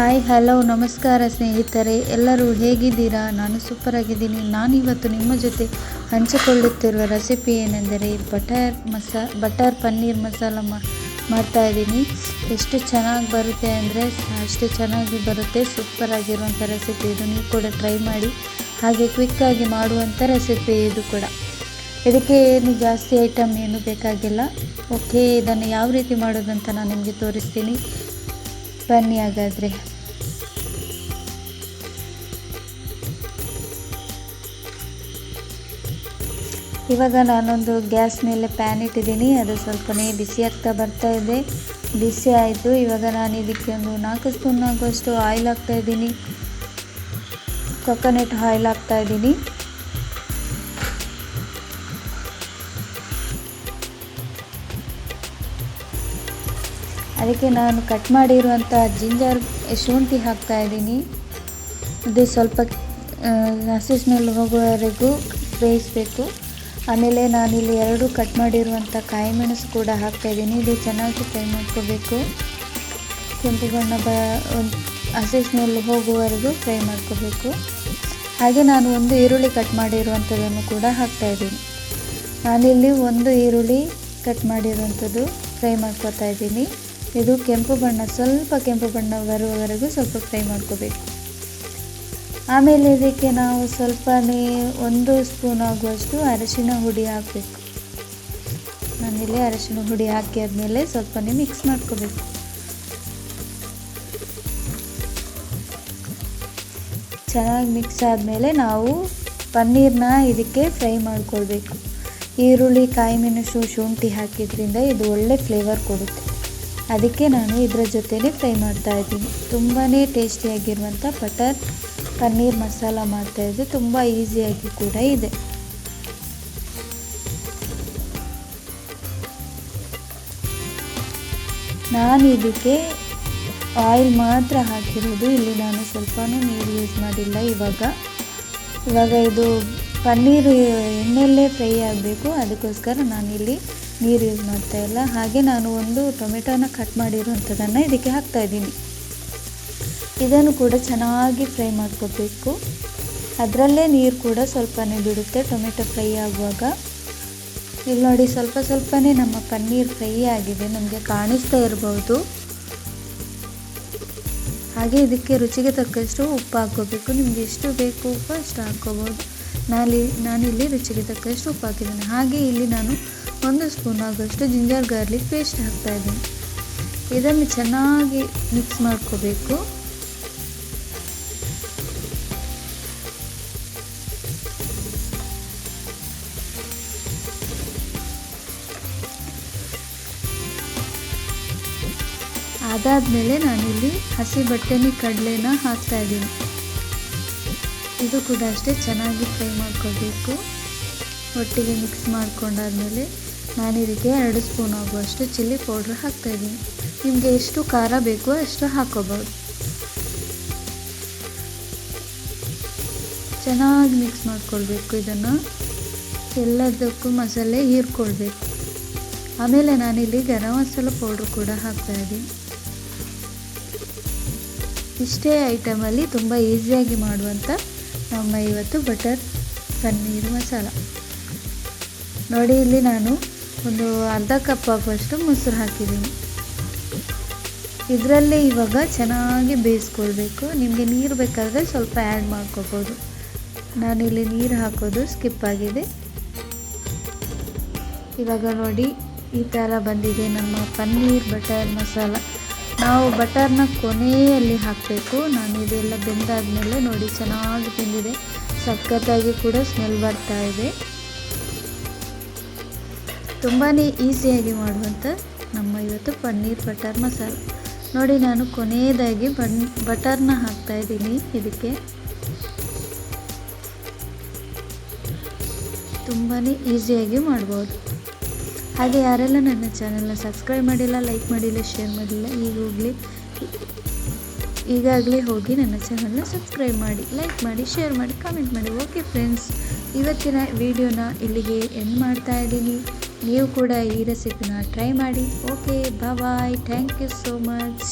Hi, hello, ನಮಸ್ಕಾರ ಸ್ನೇಹಿತರೆ. ಎಲ್ಲರೂ ಹೇಗಿದ್ದೀರಾ? ನಾನು ಸೂಪರ್ ಆಗಿದ್ದೀನಿ ನಾನಿವತ್ತು ನಿಮ್ಮ ಜೊತೆ ಹಂಚಿಕೊಳ್ಳುತ್ತಿರುವ ರೆಸಿಪಿ ಏನೆಂದರೆ ಬಟರ್ ಮಸಾ, ಬಟರ್ ಪನ್ನೀರ್ ಮಸಾಲ ಮಾಡ್ತಾ ಇದ್ದೀನಿ. ಎಷ್ಟು ಚೆನ್ನಾಗಿ ಬರುತ್ತೆ ಅಂದರೆ ಅಷ್ಟು ಚೆನ್ನಾಗಿ ಬರುತ್ತೆ. ಸೂಪರ್ ಆಗಿರುವಂಥ ರೆಸಿಪಿ ಇದು. ನೀವು ಕೂಡ ಟ್ರೈ ಮಾಡಿ. ಹಾಗೆ ಕ್ವಿಕ್ಕಾಗಿ ಮಾಡುವಂಥ ರೆಸಿಪಿ ಇದು ಕೂಡ. ಇದಕ್ಕೆ ಏನು ಜಾಸ್ತಿ ಐಟಮ್ ಏನು ಬೇಕಾಗಿಲ್ಲ. ಓಕೆ, ಇದನ್ನು ಯಾವ ರೀತಿ ಮಾಡೋದಂತ ನಾನು ನಿಮಗೆ ತೋರಿಸ್ತೀನಿ. ಬನ್ನಿ ಹಾಗಾದರೆ. ಇವಾಗ ನಾನೊಂದು ಗ್ಯಾಸ್ ಮೇಲೆ ಪ್ಯಾನ್ ಇಟ್ಟಿದ್ದೀನಿ, ಅದು ಸ್ವಲ್ಪನೇ ಬಿಸಿ ಆಗ್ತಾ ಬರ್ತಾ ಇದೆ. ಬಿಸಿ ಆಯಿತು, ಇವಾಗ ನಾನು ಇದಕ್ಕೆ ಒಂದು ನಾಲ್ಕು ಸ್ಪೂನ್ ಆಗುವಷ್ಟು ಆಯಿಲ್ ಹಾಕ್ತಾಯಿದ್ದೀನಿ ಕೊಕೊನೆಟ್ ಆಯಿಲ್ ಹಾಕ್ತಾ ಅದಕ್ಕೆ ನಾನು ಕಟ್ ಮಾಡಿರುವಂಥ ಜಿಂಜರ್ ಶುಂಠಿ ಹಾಕ್ತಾ ಇದ್ದೀನಿ. ಇದು ಸ್ವಲ್ಪ ಹಸಿ ಸ್ಮೆಲ್ ಹೋಗುವವರೆಗೂ ಬೇಯಿಸಬೇಕು. ಆಮೇಲೆ ನಾನಿಲ್ಲಿ ಎರಡು ಕಟ್ ಮಾಡಿರುವಂಥ ಕಾಯಿ ಮೆಣಸು ಕೂಡ ಹಾಕ್ತಾಯಿದ್ದೀನಿ ಇದು ಚೆನ್ನಾಗಿ ಫ್ರೈ ಮಾಡ್ಕೋಬೇಕು. ಕೆಂಪು ಬಣ್ಣ ಬ ಹಸಿ ಸ್ಮೆಲ್ ಹೋಗುವವರೆಗೂ ಫ್ರೈ ಮಾಡ್ಕೋಬೇಕು. ಹಾಗೆ ನಾನು ಒಂದು ಈರುಳ್ಳಿ ಕಟ್ ಮಾಡಿರುವಂಥದ್ದನ್ನು ಕೂಡ ಹಾಕ್ತಾಯಿದ್ದೀನಿ ನಾನಿಲ್ಲಿ ಒಂದು ಈರುಳ್ಳಿ ಕಟ್ ಮಾಡಿರುವಂಥದ್ದು ಫ್ರೈ ಮಾಡ್ಕೋತಾ ಇದ್ದೀನಿ. ಇದು ಕೆಂಪು ಬಣ್ಣ, ಸ್ವಲ್ಪ ಕೆಂಪು ಬಣ್ಣ ಬರುವವರೆಗೂ ಸ್ವಲ್ಪ ಫ್ರೈ ಮಾಡ್ಕೋಬೇಕು. ಆಮೇಲೆ ಇದಕ್ಕೆ ನಾವು ಸ್ವಲ್ಪನೇ ಒಂದು ಸ್ಪೂನ್ ಆಗುವಷ್ಟು ಅರಿಶಿನ ಹುಡಿ ಹಾಕಬೇಕು. ನಾನಿಲ್ಲಿ ಅರಿಶಿನ ಹುಡಿ ಹಾಕಿ ಆದಮೇಲೆ ಸ್ವಲ್ಪನೇ ಮಿಕ್ಸ್ ಮಾಡ್ಕೋಬೇಕು. ಚೆನ್ನಾಗಿ ಮಿಕ್ಸ್ ಆದಮೇಲೆ ನಾವು ಪನ್ನೀರನ್ನ ಇದಕ್ಕೆ ಫ್ರೈ ಮಾಡ್ಕೊಳ್ಬೇಕು. ಈರುಳ್ಳಿ ಕಾಯಿ ಮೆಣಸು ಶುಂಠಿ ಹಾಕಿದ್ರಿಂದ ಇದು ಒಳ್ಳೆ ಫ್ಲೇವರ್ ಕೊಡುತ್ತೆ. ಅದಕ್ಕೆ ನಾನು ಇದರ ಜೊತೆಯೇ ಫ್ರೈ ಮಾಡ್ತಾ ಇದ್ದೀನಿ. ತುಂಬಾ ಟೇಸ್ಟಿಯಾಗಿರುವಂಥ ಬಟರ್ ಪನ್ನೀರ್ ಮಸಾಲ ಮಾಡ್ತಾಯಿದ್ದೆ ತುಂಬ ಈಸಿಯಾಗಿ ಕೂಡ ಇದೆ. ನಾನು ಇದಕ್ಕೆ ಆಯಿಲ್ ಮಾತ್ರ ಹಾಕಿರೋದು. ಇಲ್ಲಿ ನಾನು ಸ್ವಲ್ಪನೂ ನೀರು ಯೂಸ್ ಮಾಡಿಲ್ಲ ಇವಾಗ. ಇವಾಗ ಇದು ಪನ್ನೀರ್ ಎಣ್ಣೆಯಲ್ಲೇ ಫ್ರೈ ಆಗಬೇಕು. ಅದಕ್ಕೋಸ್ಕರ ನಾನಿಲ್ಲಿ ನೀರು ಯೂಸ್ ಮಾಡ್ತಾ ಇಲ್ಲ. ಹಾಗೆ ನಾನು ಒಂದು ಟೊಮೆಟೊನ ಕಟ್ ಮಾಡಿರುವಂಥದ್ದನ್ನು ಇದಕ್ಕೆ ಹಾಕ್ತಾ ಇದ್ದೀನಿ. ಇದನ್ನು ಕೂಡ ಚೆನ್ನಾಗಿ ಫ್ರೈ ಮಾಡ್ಕೋಬೇಕು. ಅದರಲ್ಲೇ ನೀರು ಕೂಡ ಸ್ವಲ್ಪನೇ ಬಿಡುತ್ತೆ. ಟೊಮೆಟೊ ಫ್ರೈ ಆಗುವಾಗ. ಇಲ್ಲಿ ನೋಡಿ, ಸ್ವಲ್ಪ ಸ್ವಲ್ಪನೇ ನಮ್ಮ ಪನ್ನೀರ್ ಫ್ರೈ ಆಗಿದೆ. ನಮಗೆ ಕಾಣಿಸ್ತಾ ಇರ್ಬೋದು. ಹಾಗೆ ಇದಕ್ಕೆ ರುಚಿಗೆ ತಕ್ಕಷ್ಟು ಉಪ್ಪು ಹಾಕ್ಕೋಬೇಕು. ನಿಮ್ಗೆ ಎಷ್ಟು ಬೇಕು ಉಪ್ಪು ಅಷ್ಟು ಹಾಕ್ಕೋಬೋದು. ನಾಲಿ ನಾನಿಲ್ಲಿ ರುಚಿಗೆ ತಕ್ಕಷ್ಟು ಉಪ್ಪು ಹಾಕಿದ್ದೀನಿ ಹಾಗೆ ಇಲ್ಲಿ ನಾನು ಒಂದು ಸ್ಪೂನ್ ಆಗೋಷ್ಟು ಜಿಂಜರ್ ಗಾರ್ಲಿಕ್ ಪೇಸ್ಟ್ ಹಾಕ್ತಾಯಿದ್ದೀನಿ ಇದನ್ನು ಚೆನ್ನಾಗಿ ಮಿಕ್ಸ್ ಮಾಡ್ಕೋಬೇಕು. ಅದಾದಮೇಲೆ ನಾನಿಲ್ಲಿ ಹಸಿ ಬಟ್ಟೆನಿ ಕಡಲೆನ ಹಾಕ್ತಾಯಿದ್ದೀನಿ ಇದು ಕೂಡ ಅಷ್ಟೇ ಚೆನ್ನಾಗಿ ಫ್ರೈ ಮಾಡ್ಕೋಬೇಕು ಒಟ್ಟಿಗೆ ಮಿಕ್ಸ್ ಮಾಡ್ಕೊಂಡಾದ್ಮೇಲೆ ನಾನು ಇದಕ್ಕೆ ಎರಡು ಸ್ಪೂನ್ ಆಗುವಷ್ಟು ಚಿಲ್ಲಿ ಪೌಡ್ರ್ ಹಾಕ್ತಾಯಿದ್ದೀನಿ ನಿಮಗೆ ಎಷ್ಟು ಖಾರ ಬೇಕೋ ಅಷ್ಟು ಹಾಕೋಬೋದು ಚೆನ್ನಾಗಿ ಮಿಕ್ಸ್ ಮಾಡ್ಕೊಳ್ಬೇಕು ಇದನ್ನು. ಎಲ್ಲದಕ್ಕೂ ಮಸಾಲೆ ಹೀರ್ಕೊಳ್ಬೇಕು. ಆಮೇಲೆ ನಾನಿಲ್ಲಿ ಗರಂ ಮಸಾಲ ಪೌಡ್ರ್ ಕೂಡ ಹಾಕ್ತಾಯಿದ್ದೀನಿ ಇಷ್ಟೇ ಐಟಮಲ್ಲಿ ತುಂಬ ಈಸಿಯಾಗಿ ಮಾಡುವಂಥ ನಮ್ಮ ಇವತ್ತು ಬಟರ್ ಪನ್ನೀರ್ ಮಸಾಲ. ನೋಡಿ, ಇಲ್ಲಿ ನಾನು ಒಂದು ಅರ್ಧ ಕಪ್ ಆಗುವಷ್ಟು ಮೊಸರು ಹಾಕಿದ್ದೀನಿ. ಇದರಲ್ಲೇ ಇವಾಗ ಚೆನ್ನಾಗಿ ಬೇಯಿಸ್ಕೊಳ್ಬೇಕು. ನಿಮಗೆ ನೀರು ಬೇಕಾದರೆ ಸ್ವಲ್ಪ ಆ್ಯಡ್ ಮಾಡ್ಕೋಬೋದು. ನಾನಿಲ್ಲಿ ನೀರು ಹಾಕೋದು ಸ್ಕಿಪ್ ಆಗಿದೆ. ಇವಾಗ ನೋಡಿ, ಈ ಥರ ಬಂದಿದೆ ನಮ್ಮ ಪನ್ನೀರ್ ಬಟರ್ ಮಸಾಲ. ನಾವು ಬಟರ್ನ ಕೊನೆಯಲ್ಲಿ ಹಾಕಬೇಕು. ನಾನು ಇದೆಲ್ಲ ಬೆಂದಾದಮೇಲೆ ನೋಡಿ, ಚೆನ್ನಾಗಿ ತಿಂದಿದೆ ಸಖತ್ತಾಗಿ ಕೂಡ ಸ್ಮೆಲ್ ಬರ್ತಾ ಇದೆ. ತುಂಬಾ ಈಸಿಯಾಗಿ ಮಾಡುವಂಥ ನಮ್ಮ ಇವತ್ತು ಪನ್ನೀರ್ ಬಟರ್ ಮಸಾಲ. ನೋಡಿ, ನಾನು ಕೊನೆಯದಾಗಿ ಬನ್, ಬಟರ್ನ ಹಾಕ್ತಾಯಿದ್ದೀನಿ ಇದಕ್ಕೆ. ತುಂಬಾ ಈಸಿಯಾಗಿ ಮಾಡ್ಬೋದು. ಹಾಗೆ ಯಾರೆಲ್ಲ ನನ್ನ ಚಾನಲ್ನ ಸಬ್ಸ್ಕ್ರೈಬ್ ಮಾಡಿಲ್ಲ, ಲೈಕ್ ಮಾಡಿಲ್ಲ, ಶೇರ್ ಮಾಡಿಲ್ಲ, ಈಗ ಹೋಗಲಿ. ಈಗಾಗಲೇ ಹೋಗಿ ನನ್ನ ಚಾನಲ್ನ ಸಬ್ಸ್ಕ್ರೈಬ್ ಮಾಡಿ, ಲೈಕ್ ಮಾಡಿ, ಶೇರ್ ಮಾಡಿ, ಕಾಮೆಂಟ್ ಮಾಡಿ. ಓಕೆ ಫ್ರೆಂಡ್ಸ್, ಇವತ್ತಿನ ವಿಡಿಯೋನ ಇಲ್ಲಿಗೆ ಎಂಡ್ ಮಾಡ್ತಾ ಇದ್ದೀನಿ. ನೀವು ಕೂಡ ಈ ರೆಸಿಪಿನ ಟ್ರೈ ಮಾಡಿ. Okay bye thank you so much